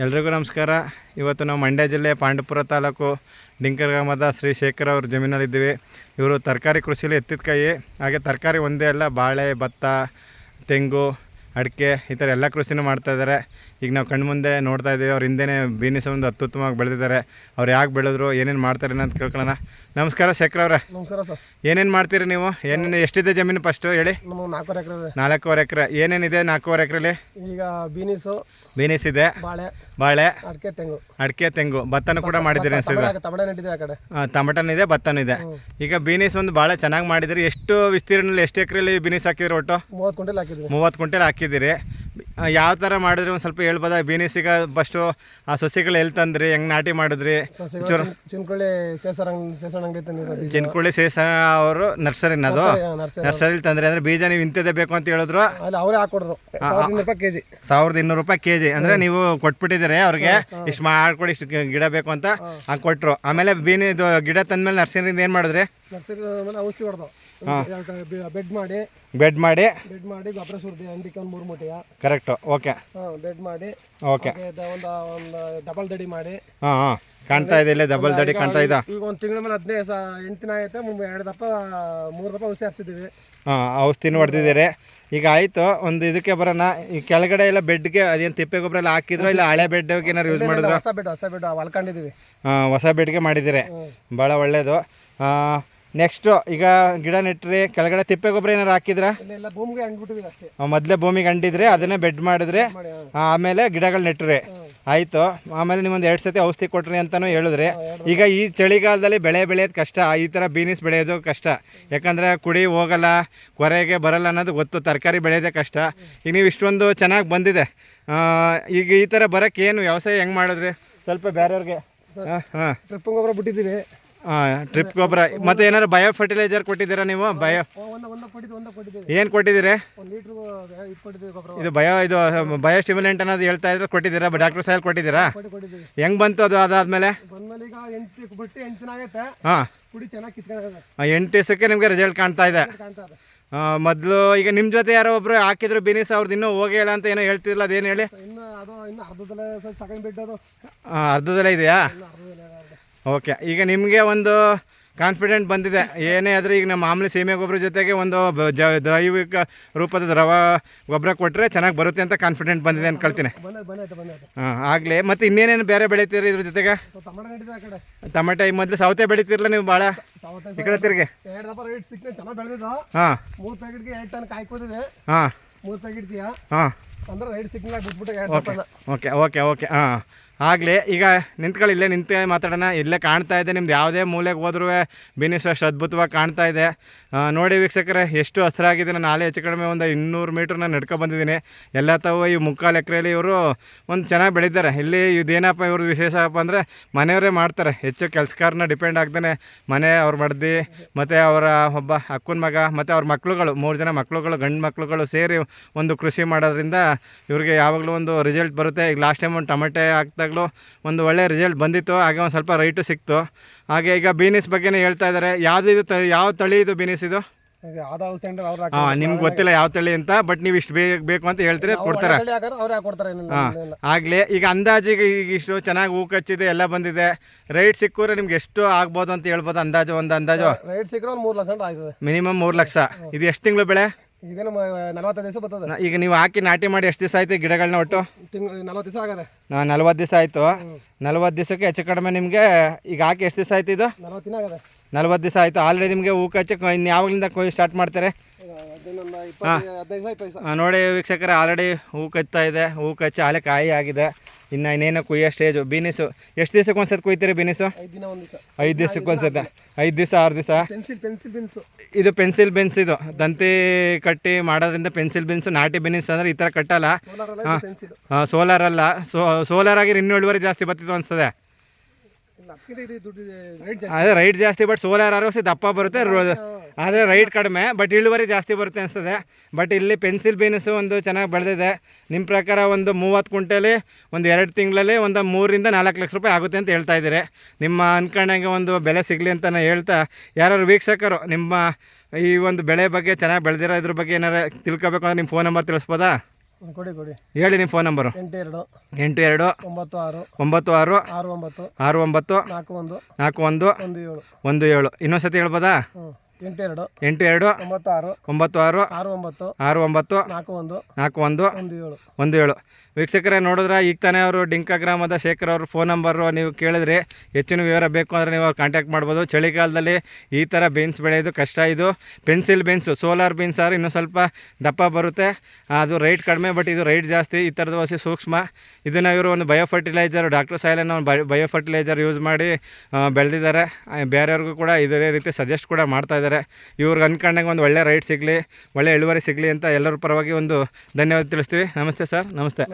ಎಲ್ರಿಗೂ ನಮಸ್ಕಾರ. ಇವತ್ತು ನಾವು ಮಂಡ್ಯ ಜಿಲ್ಲೆ ಪಾಂಡಪುರ ತಾಲೂಕು ಡಿಂಕರ್ ಗ್ರಾಮದ ಶ್ರೀ ಶೇಖರ್ ಅವ್ರ ಜಮೀನಲ್ಲಿದ್ದೀವಿ ಇವರು ತರಕಾರಿ ಕೃಷಿಯಲ್ಲಿ ಎತ್ತಿದ ಕೈ ಹಾಗೆ ತರಕಾರಿ ಒಂದೇ ಅಲ್ಲ, ಬಾಳೆ, ಭತ್ತ, ತೆಂಗು ಅಡಿಕೆ ಈ ಥರ ಎಲ್ಲ ಕೃಷಿನೂ ಮಾಡ್ತಾ ಇದ್ದಾರೆ. ಈಗ ನಾವು ಕಣ್ಮುಂದೆ ನೋಡ್ತಾ ಇದ್ದೀವಿ ಅವ್ರ ಹಿಂದೆ ಬೀನಿಸ ಒಂದು ಅತ್ಯುತ್ತಮವಾಗಿ ಬೆಳೆದಿದ್ದಾರೆ. ಅವ್ರು ಯಾಕೆ ಬೆಳೆದ್ರು ಏನೇನು ಮಾಡ್ತಾರೆ ಅಂತ ಕೇಳ್ಕೊಳ್ಳೋಣ. ನಮಸ್ಕಾರ ಶೇಖರ್ ಅವರೇ. ನಮಸ್ಕಾರ ಸರ್. ಏನೇನು ಮಾಡ್ತೀರಿ ನೀವು? ಏನೇನು ಎಷ್ಟಿದೆ ಜಮೀನು ಫಸ್ಟು ಹೇಳಿ? ನಾಲ್ಕೂವರೆ ಎಕರೆ ನಾಲ್ಕೂವರೆ ಎಕರೆ. ಏನೇನಿದೆ ನಾಲ್ಕೂವರೆ ಎಕರೆಲಿ? ಈಗ ಬೀನಿಸು ಬೀನಿಸ್ ಇದೆ. ಬಾಳೆ ಬಾಳೆ ಅಡಿಕೆ ತೆಂಗು. ಅಡಿಕೆ ತೆಂಗು. ಭತ್ತನೂ ಕೂಡ ಮಾಡಿದ್ದೀರಿ ಅನಿಸಿದೆ ತಮಟನ ಟಮಟನ್ ಇದೆ ಭತ್ತನೂ ಇದೆ. ಈಗ ಬೀನಿಸ್ ಒಂದು ಭಾಳ ಚೆನ್ನಾಗಿ ಮಾಡಿದ್ರಿ ಎಷ್ಟು ವಿಸ್ತೀರ್ಣದಲ್ಲಿ ಎಷ್ಟು ಎಕರೆಲಿ ಬೀನಿಸ್ ಹಾಕಿದ್ರಿ ಒಟ್ಟು? ಮೂವತ್ತು ಕ್ವಿಂಟಲ್ ಹಾಕಿದ್ವಿ. ಮೂವತ್ತು ಕ್ವಿಂಟಲ್ ಹಾಕಿದ್ದೀರಿ. ಯಾವ ಥರ ಮಾಡಿದ್ರಿ? ಒಂದು ಸ್ವಲ್ಪ ಹೇಳ್ಬೋದಾ? ಬೀನಿಸಿಗ ಫಸ್ಟು ಆ ಸಸಿಗಳು ಎಲ್ಲಿ ತಂದ್ರಿ? ಹೆಂಗೆ ನಾಟಿ ಮಾಡಿದ್ರಿ? ಚಿನ್ಕೊಳ್ಳಿ ಸೇಸರ ಸೇಸಣ ಅಂಗಡಿ ತಂದಿರೋದು ಬೀಜ. ಚಿನ್ಕುಳಿ ಸೇಸ ಅವರು ನರ್ಸರಿನ ಅದು? ಸರಿ, ನರ್ಸರಿ ನರ್ಸರಿಲಿ ತಂದ್ರಿ. ಅಂದ್ರೆ ಬೀಜ ನೀವು ಇಂಥದ್ದೇ ಬೇಕು ಅಂತ ಹೇಳಿದ್ರು? ಅಲ್ಲಿ ಅವರೇ ಹಾಕೊಡ್ರು ಸಾವಿರದ ಇನ್ನೂರು ರೂಪಾಯಿ ಕೆಜಿ. ಸಾವಿರದ ಇನ್ನೂರು ರೂಪಾಯಿ ಕೆ ಜಿ ಅಂದರೆ ನೀವು ಕೊಟ್ಬಿಟ್ಟಿದ್ದೀರಿ ಅವ್ರಿಗೆ? ಇಷ್ಟು ಮಾಡ್ಕೊಡಿ ಇಷ್ಟು ಗಿಡ ಬೇಕು ಅಂತ ಹಂಗೆ ಕೊಟ್ಟರು ಆಮೇಲೆ ಬೀನಿ ಇದು ಗಿಡ ತಂದ್ಮೇಲೆ ನರ್ಸರಿಯಿಂದ ಏನು ಮಾಡಿದ್ರಿ? ನರ್ಸರಿ ಆಮೇಲೆ ಔಷಧಿ ಹೊಡೆದು. ಬೆಡ್ ಮಾಡಿ. ಬೆಡ್ ಮಾಡಿ? ಬೆಡ್ ಮಾಡಿ ಗೊಬ್ಬರ ಸುರಿದೆ ಅಂದಿಕ್ಕೆ ಒಂದು ಮೂರು ಮೂಟೆಯ. ಕರೆಕ್ಟು ಓಕೆ ಹಾಂ ಬೆಡ್ ಮಾಡಿ. ಓಕೆ ಒಂದು ಒಂದು ಡಬಲ್ ದಡಿ ಮಾಡಿ. ಹಾಂ ಹಾಂ. ಕಾಣ್ತಾ ಇದೆ ಇಲ್ಲೇ ಡಬಲ್ ದಡಿ ಕಾಣ್ತಾ ಇದೆ. ಈಗ ಒಂದು ತಿಂಗಳ ಮೇಲೆ ಹದಿನೈದು ಸ ಎಂಟು ದಿನ ಆಯ್ತು ಮುಂಬೈ ಎರಡು ದಪ್ಪ ಮೂರು ದಪ್ಪ ಔಷಧಿ ಹಾಕ್ಸಿದ್ದೀವಿ ಹಾಂ ಔಷಧಿನೂ ಹೊಡೆದಿದ್ದೀರಿ. ಈಗ ಆಯಿತು ಒಂದು ಇದಕ್ಕೆ ಬರೋಣ. ಈ ಕೆಳಗಡೆ ಎಲ್ಲ ಬೆಡ್ಗೆ ಅದೇನು ತಿಪ್ಪೆ ಗೊಬ್ಬರ ಎಲ್ಲ ಹಾಕಿದ್ರು ಇಲ್ಲ ಹಳೆ ಬೆಡ್ಗೆ ಏನಾರು ಯೂಸ್ ಮಾಡಿದ್ರು? ಹೊಸ ಬೆಡ್ ಹೊಸ ಬೆಡ್ ಹೊಲ್ಕೊಂಡಿದ್ದೀವಿ. ಹಾಂ ಹೊಸ ಬೆಡ್ಗೆ ಮಾಡಿದ್ದೀರಿ. ಭಾಳ ಒಳ್ಳೆಯದು ನೆಕ್ಸ್ಟು ಈಗ ಗಿಡ ನೆಟ್ರಿ ಕೆಳಗಡೆ ತಿಪ್ಪೆ ಗೊಬ್ಬರ ಏನಾರು ಹಾಕಿದ್ರಾ? ಭೂಮಿಗೆ ಅಷ್ಟೇ. ಮೊದಲೇ ಭೂಮಿಗೆ ಅಂಡಿದ್ರೆ ಅದನ್ನೇ ಬೆಡ್ ಮಾಡಿದ್ರೆ. ಆಮೇಲೆ ಗಿಡಗಳು ನೆಟ್ಟರೆ. ಆಯಿತು. ಆಮೇಲೆ ನಿಮ್ಮೊಂದು ಎರಡು ಸತಿ ಔಷಧಿ ಕೊಟ್ರಿ ಅಂತಲೂ ಹೇಳಿದ್ರೆ. ಈಗ ಈ ಚಳಿಗಾಲದಲ್ಲಿ ಬೆಳೆ ಬೆಳೆಯೋದು ಕಷ್ಟ. ಈ ಥರ ಬೀನಿಸ್ ಬೆಳೆಯೋದು ಕಷ್ಟ. ಯಾಕಂದರೆ ಕುಡಿ ಹೋಗಲ್ಲ ಕೊರೆಗೆ ಬರಲ್ಲ ಅನ್ನೋದು ಗೊತ್ತು. ತರಕಾರಿ ಬೆಳೆಯೋದೇ ಕಷ್ಟ. ಈಗ ನೀವು ಇಷ್ಟೊಂದು ಚೆನ್ನಾಗಿ ಬಂದಿದೆ. ಈಗ ಈ ಥರ ಬರೋಕ್ಕೆ ಏನು ವ್ಯವಸಾಯ ಹೆಂಗೆ ಮಾಡಿದ್ರಿ? ಸ್ವಲ್ಪ ಬೇರೆಯವ್ರಿಗೆ ಹಾಂ ಹಾಂ. ಗೊಬ್ಬರ ಬಿಟ್ಟಿದ್ದೀವಿ. ಟ್ರಿಪ್ ಗೊಬ್ಬರ. ಮತ್ತೆ ಏನಾದ್ರು ಬಯೋ ಫರ್ಟಿಲೈಸರ್ ಕೊಟ್ಟಿದ್ದೀರಾ ನೀವು? ಬಯೋ ಏನು ಕೊಟ್ಟಿದ್ದೀರಿ? ಇದು ಬಯೋ ಇದು ಬಯೋ ಸ್ಟಿಮ್ಯುಲೆಂಟ್ ಅನ್ನೋದು ಹೇಳ್ತಾ ಇದ್ರೆ ಕೊಟ್ಟಿದ್ದೀರಾ? ಡಾಕ್ಟರ್ ಸಾಹೇಬ್ ಕೊಟ್ಟಿದ್ದೀರಾ? ಕೊಟ್ಟು ಹೆಂಗ್ ಬಂತು ಅದು ಅದಾದ್ಮೇಲೆ? ಹಾಂ. ಎಂಟು ದಿವಸಕ್ಕೆ ನಿಮಗೆ ರಿಸಲ್ಟ್ ಕಾಣ್ತಾ ಇದೆ. ಮೊದಲು ಈಗ ನಿಮ್ಮ ಜೊತೆ ಯಾರೋ ಒಬ್ರು ಹಾಕಿದ್ರು ಬಿನಿಸ್ ಅವ್ರದ್ದು ಇನ್ನೂ ಹೋಗೇ ಇಲ್ಲ ಅಂತ ಏನೋ ಹೇಳ್ತಿರಲ್ಲ ಅದೇನು ಹೇಳಿ? ಅರ್ಧದಲ್ಲೇ ಇದೆಯಾ? ಓಕೆ ಈಗ ನಿಮಗೆ ಒಂದು ಕಾನ್ಫಿಡೆಂಟ್ ಬಂದಿದೆ. ಏನೇ ಆದರೂ ಈಗ ನಮ್ಮ ಮಾಮೂಲಿ ಸೀಮೆ ಗೊಬ್ಬರ ಜೊತೆಗೆ ಒಂದು ಜ ಜೈವಿಕ ರೂಪದ ದ್ರವ ಗೊಬ್ಬರ ಕೊಟ್ಟರೆ ಚೆನ್ನಾಗಿ ಬರುತ್ತೆ ಅಂತ ಕಾನ್ಫಿಡೆಂಟ್ ಬಂದಿದೆ ಅನ್ಕೊಳ್ತೀನಿ ಬಂದೈತೆ ಬಂದೈತೆ ಹಾಂ ಆಗಲಿ. ಮತ್ತು ಇನ್ನೇನೇನು ಬೇರೆ ಬೆಳಿತೀರಿ ಇದ್ರ ಜೊತೆಗೆ? ಟೊಮೆಟೊ ಈ ಮೊದಲು ಸೌತೆ ಬೆಳಿತಿರಲ್ಲ ನೀವು ಭಾಳ ಈ ಕಡೆ ತಿರ್ಗಿ. ಹಾಂ. ಹಾಂ. ಹಾಂ. ಓಕೆ ಓಕೆ ಓಕೆ ಹಾಂ. ಆಗಲಿ ಈಗ ನಿಂತ್ಕೊಳ್ಳಿ, ಇಲ್ಲೇ ನಿಂತೇ ಮಾತಾಡೋಣ. ಇಲ್ಲೇ ಕಾಣ್ತಾ ಇದೆ, ನಿಮ್ದು ಯಾವುದೇ ಮೂಲೆಗೆ ಹೋದ್ರೂ ಬಿನಿಸ್ ಅಷ್ಟು ಅದ್ಭುತವಾಗಿ ಕಾಣ್ತಾ ಇದೆ. ನೋಡಿ ವೀಕ್ಷಕರೇ, ಎಷ್ಟು ಹಸಿರಾಗಿದೆ. ನಾನು ನಾಳೆ ಹೆಚ್ಚು ಕಡಿಮೆ ಒಂದು ಇನ್ನೂರು ಮೀಟ್ರ್ ನಾನು ನಡ್ಕೊ ಬಂದಿದ್ದೀನಿ. ಎಲ್ಲ ತಾವು ಈ ಮುಕ್ಕಾಲು ಎಕರೆಯಲ್ಲಿ ಇವರು ಒಂದು ಚೆನ್ನಾಗಿ ಬೆಳೀತಾರೆ. ಇಲ್ಲಿ ಇದೇನಪ್ಪ ಇವ್ರದ್ದು ವಿಶೇಷಪ್ಪ ಅಂದರೆ ಮನೆಯವರೇ ಮಾಡ್ತಾರೆ. ಹೆಚ್ಚು ಕೆಲಸಕಾರನ ಡಿಪೆಂಡ್ ಆಗ್ತಾನೆ. ಮನೆ, ಅವ್ರ ಮಡ್ದಿ, ಮತ್ತು ಅವರ ಒಬ್ಬ ಅಕ್ಕನ ಮಗ, ಮತ್ತು ಅವ್ರ ಮಕ್ಕಳುಗಳು ಮೂರು ಜನ ಮಕ್ಕಳುಗಳು ಗಂಡು ಮಕ್ಕಳುಗಳು ಸೇರಿ ಒಂದು ಕೃಷಿ ಮಾಡೋದ್ರಿಂದ ಇವ್ರಿಗೆ ಯಾವಾಗಲೂ ಒಂದು ರಿಸಲ್ಟ್ ಬರುತ್ತೆ. ಈಗ ಲಾಸ್ಟ್ ಟೈಮ್ ಒಂದು ಟೊಮೆಟೆ ಹಾಕ್ದಾಗಲೂ ಒಂದು ಒಳ್ಳೆ ರಿಸಲ್ಟ್ ಬಂದಿತ್ತು. ಹಾಗೆ ಒಂದು ಸ್ವಲ್ಪ ರೈಟು ಸಿಕ್ತು. ಹಾಗೆ ಈಗ ಬೀನಿಸ್ ಬಗ್ಗೆನೇ ಹೇಳ್ತಾ ಇದ್ದಾರೆ ಯಾವುದು ಇದು ತ ಯಾವ ತಳಿ ಇದು ಬೀನಿಸ್ ಇದು? ಹಾಂ ನಿಮ್ಗೆ ಗೊತ್ತಿಲ್ಲ ಯಾವ ತಳಿ ಅಂತ ಬಟ್ ನೀವು ಇಷ್ಟು ಬೇಕು ಬೇಕು ಅಂತ ಹೇಳ್ತೀರಿ ಅದು ಕೊಡ್ತಾರೆ. ಹಾಂ. ಆಗಲಿ ಈಗ ಅಂದಾಜಿಗೆ ಈಗ ಇಷ್ಟು ಚೆನ್ನಾಗಿ ಹೂ ಕಚ್ಚಿದೆ ಎಲ್ಲ ಬಂದಿದೆ. ರೈಟ್ ಸಿಕ್ಕೂರೆ ನಿಮ್ಗೆ ಎಷ್ಟು ಆಗ್ಬೋದು ಅಂತ ಹೇಳ್ಬೋದು ಅಂದಾಜು ಒಂದು ಅಂದಾಜು. ರೈಟ್ ಸಿಕ್ಕರೆ ಒಂದು ಮೂರು ಲಕ್ಷ ಮಿನಿಮಮ್ ಮೂರು ಲಕ್ಷ. ಇದು ಎಷ್ಟು ತಿಂಗಳು ಬೆಳೆ? ಇದೇನು ನಲವತ್ತೈದು ದಿವಸ ಬರ್ತದೆ. ನ- ಈಗ ನೀವು ಹಾಕಿ ನಾಟಿ ಮಾಡಿ ಎಷ್ಟು ದಿವಸ ಆಯ್ತು ಈ ಗಿಡಗಳನ್ನ ಒಟ್ಟು? ತಿಂಗಳು ನಲವತ್ತು ದಿವಸ ಆಗದೆ. ನಲ್ವತ್ತು ದಿವಸ ಆಯಿತು. ನಲ್ವತ್ತು ದಿವಸಕ್ಕೆ ಹೆಚ್ಚು ಕಡಿಮೆ ನಿಮಗೆ ಈಗ ಹಾಕಿ ಎಷ್ಟು ದಿವಸ ಆಯ್ತು ಇದು? ನಲವತ್ತು ದಿನ ಆಗದೆ. ನಲ್ವತ್ತು ದಿವಸ ಆಯಿತು. ಆಲ್ರೆಡಿ ನಿಮಗೆ ಹೂ ಕಚ್ಚಕ್ಕೆ ಇನ್ನು ಯಾವಾಗಲಿಂದ ಕೊಯ್ ಸ್ಟಾರ್ಟ್ ಮಾಡ್ತಾರೆ? ಆ, ನೋಡಿ ವೀಕ್ಷಕರೇ ಆಲ್ರೆಡಿ ಹೂ ಕಚ್ತಾ ಇದೆ. ಹೂ ಕಚ್ಚಿ ಆಲೆ ಕಾಯಿ ಆಗಿದೆ. ಇನ್ನು ಇನ್ನೇನು ಕುಯ್ಯೋ ಸ್ಟೇಜು ಬೀನಿಸು. ಎಷ್ಟು ದಿವಸಕ್ಕೆ ಒಂದ್ಸತಿ ಕುಯ್ತೀರಿ ಬೀನಿಸು? ಐದು ದಿವಸಕ್ಕೆ ಒಂದ್ಸತಿ. ಐದು ದಿವಸ ಆರು ದಿವಸ? ಇದು ಪೆನ್ಸಿಲ್ ಬೆನ್ಸ್ ಇದು. ತಂತಿ ಕಟ್ಟಿ ಮಾಡೋದ್ರಿಂದ ಪೆನ್ಸಿಲ್ ಬೆನ್ಸ್ ನಾಟಿ ಬೆನ್ಸ್ ಅಂದರೆ ಈ ಥರ ಕಟ್ಟಲ್ಲ. ಸೋಲಾರ್ ಅಲ್ಲ ಸೋ ಸೋಲಾರ್ ಆಗಿ ಇನ್ನೂ ಇಳುವರಿ ಜಾಸ್ತಿ ಬರ್ತಿತ್ತು ಅನಿಸ್ತದೆ. ಅದೇ ರೈಟ್ ಜಾಸ್ತಿ ಬಟ್ ಸೋಲಾರ್ ಆರೋಸಿ ದಪ್ಪ ಬರುತ್ತೆ. ಆದರೆ ರೈಟ್ ಕಡಿಮೆ ಬಟ್ ಇಳುವರಿ ಜಾಸ್ತಿ ಬರುತ್ತೆ ಅನಿಸ್ತದೆ. ಬಟ್ ಇಲ್ಲಿ ಪೆನ್ಸಿಲ್ ಬೀನ್ಸು ಒಂದು ಚೆನ್ನಾಗಿ ಬೆಳೆದಿದೆ. ನಿಮ್ಮ ಪ್ರಕಾರ ಒಂದು ಮೂವತ್ತು ಕುಂಟಲಿ ಒಂದು ಎರಡು ತಿಂಗಳಲ್ಲಿ ಒಂದು ಮೂರಿಂದ ನಾಲ್ಕು ಲಕ್ಷ ರೂಪಾಯಿ ಆಗುತ್ತೆ ಅಂತ ಹೇಳ್ತಾ ಇದ್ದೀರಿ. ನಿಮ್ಮ ಅನ್ಕಂಡಂಗೆ ಒಂದು ಬೆಲೆ ಸಿಗಲಿ ಅಂತ ಹೇಳ್ತಾ ಯಾರು ವೀಕ್ಷಕರು ನಿಮ್ಮ ಈ ಒಂದು ಬೆಳೆ ಬಗ್ಗೆ ಚೆನ್ನಾಗಿ ಬೆಳೆದಿರೋ ಇದ್ರ ಬಗ್ಗೆ ಏನಾರು ತಿಳ್ಕೊಬೇಕು ಅಂದರೆ ನಿಮ್ಮ ಫೋನ್ ನಂಬರ್ ತಿಳಿಸ್ಬೋದಾ? ಕೊಡಿ ಕೊಡಿ. ಹೇಳಿ ನಿಮ್ಮ ಫೋನ್ ನಂಬರು ಎಂಟು ಎರಡು. ಎಂಟು ಎರಡು ಒಂಬತ್ತು ಆರು. ಒಂಬತ್ತು ಆರು ಆರು ಒಂಬತ್ತು. ಆರು ಒಂಬತ್ತು ನಾಲ್ಕು ಒಂದು. ನಾಲ್ಕು ಒಂದು ಒಂದು ಏಳು. ಒಂದು ಏಳು. ಇನ್ನೊಂದು ಸತಿ ಹೇಳ್ಬೋದಾ ಎಂಟು ಎರಡು ಎಂಟು ಎರಡು ಒಂಬತ್ತು ಆರು ಒಂಬತ್ತು ಆರು ಆರು ಒಂಬತ್ತು ಆರು ಒಂಬತ್ತು ನಾಲ್ಕು ಒಂದು ನಾಲ್ಕು ಒಂದು ಒಂದು ಏಳು ಒಂದು ಏಳು ವೀಕ್ಷಕರೇ ನೋಡಿದ್ರೆ ಈಗ ತಾನೇ ಅವರು ಡಿಂಕ ಗ್ರಾಮದ ಶೇಖರ್ ಅವ್ರ ಫೋನ್ ನಂಬರು ನೀವು ಕೇಳಿದ್ರಿ ಹೆಚ್ಚಿನ ವಿವರ ಬೇಕು ಅಂದರೆ ನೀವು ಕಾಂಟ್ಯಾಕ್ಟ್ ಮಾಡ್ಬೋದು. ಚಳಿಗಾಲದಲ್ಲಿ ಈ ಥರ ಬೀನ್ಸ್ ಬೆಳೆಯೋದು ಕಷ್ಟ ಇದು. ಪೆನ್ಸಿಲ್ ಬೀನ್ಸು ಸೋಲಾರ್ ಬೀನ್ಸ್ ಆದ್ರೆ ಇನ್ನೂ ಸ್ವಲ್ಪ ದಪ್ಪ ಬರುತ್ತೆ. ಅದು ರೈಟ್ ಕಡಿಮೆ ಬಟ್ ಇದು ರೈಟ್ ಜಾಸ್ತಿ. ಈ ಥರದ ವಸಿ ಸೂಕ್ಷ್ಮ. ಇದನ್ನು ಇವರು ಒಂದು ಬಯೋ ಫರ್ಟಿಲೈಸರ್ ಡಾಕ್ಟರ್ ಸಾಯಿಲನ್ನು ಒಂದು ಬಯೋ ಫರ್ಟಿಲೈಸರ್ ಯೂಸ್ ಮಾಡಿ ಬೆಳೆದಿದ್ದಾರೆ. ಬೇರೆಯವ್ರಿಗೂ ಕೂಡ ಇದೇ ರೀತಿ ಸಜೆಸ್ಟ್ ಕೂಡ ಮಾಡ್ತಾ ಇದ್ದಾರೆ ಇವ್ರಿಗೆ ಅನ್ಕೊಂಡಂಗೆ ಒಂದು ಒಳ್ಳೆ ರೈಟ್ ಸಿಗಲಿ, ಒಳ್ಳೆ ಇಳುವರಿ ಸಿಗಲಿ ಅಂತ ಎಲ್ಲರ ಪರವಾಗಿ ಒಂದು ಧನ್ಯವಾದ ತಿಳಿಸ್ತೀವಿ. ನಮಸ್ತೆ ಸರ್ ನಮಸ್ತೆ.